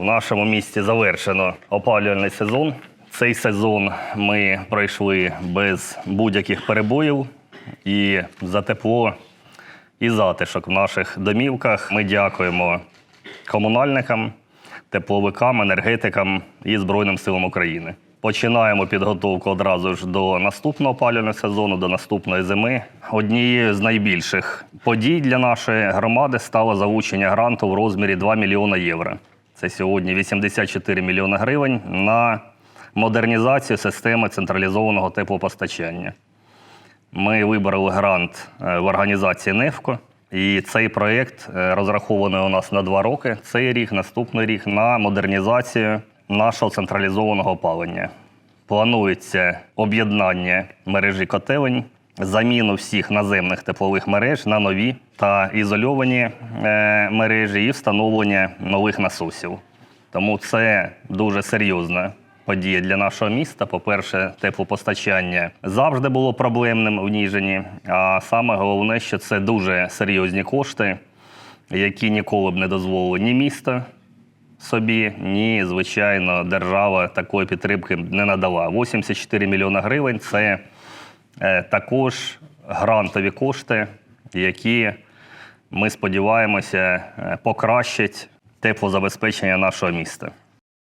В нашому місті завершено опалювальний сезон. Цей сезон ми пройшли без будь-яких перебоїв і за тепло і затишок в наших домівках. Ми дякуємо комунальникам, тепловикам, енергетикам і Збройним силам України. Починаємо підготовку одразу ж до наступного опалювального сезону, до наступної зими. Однією з найбільших подій для нашої громади стало залучення гранту в розмірі 2 мільйона євро. Це сьогодні 84 мільйони гривень на модернізацію системи централізованого теплопостачання. Ми вибрали грант е, в організації «Нефко». І цей проєкт е, розрахований у нас на два роки. Цей рік, наступний рік на модернізацію нашого централізованого опалення. Планується об'єднання мережі котелень, заміну всіх наземних теплових мереж на нові та ізольовані е, мережі і встановлення нових насосів. Тому це дуже серйозна подія для нашого міста. По-перше, теплопостачання завжди було проблемним в Ніжині. А саме головне, що це дуже серйозні кошти, які ніколи б не дозволили ні місто собі, ні, звичайно, держава такої підтримки не надала. 84 мільйони гривень це також грантові кошти, які ми сподіваємося е, покращать теплозабезпечення нашого міста.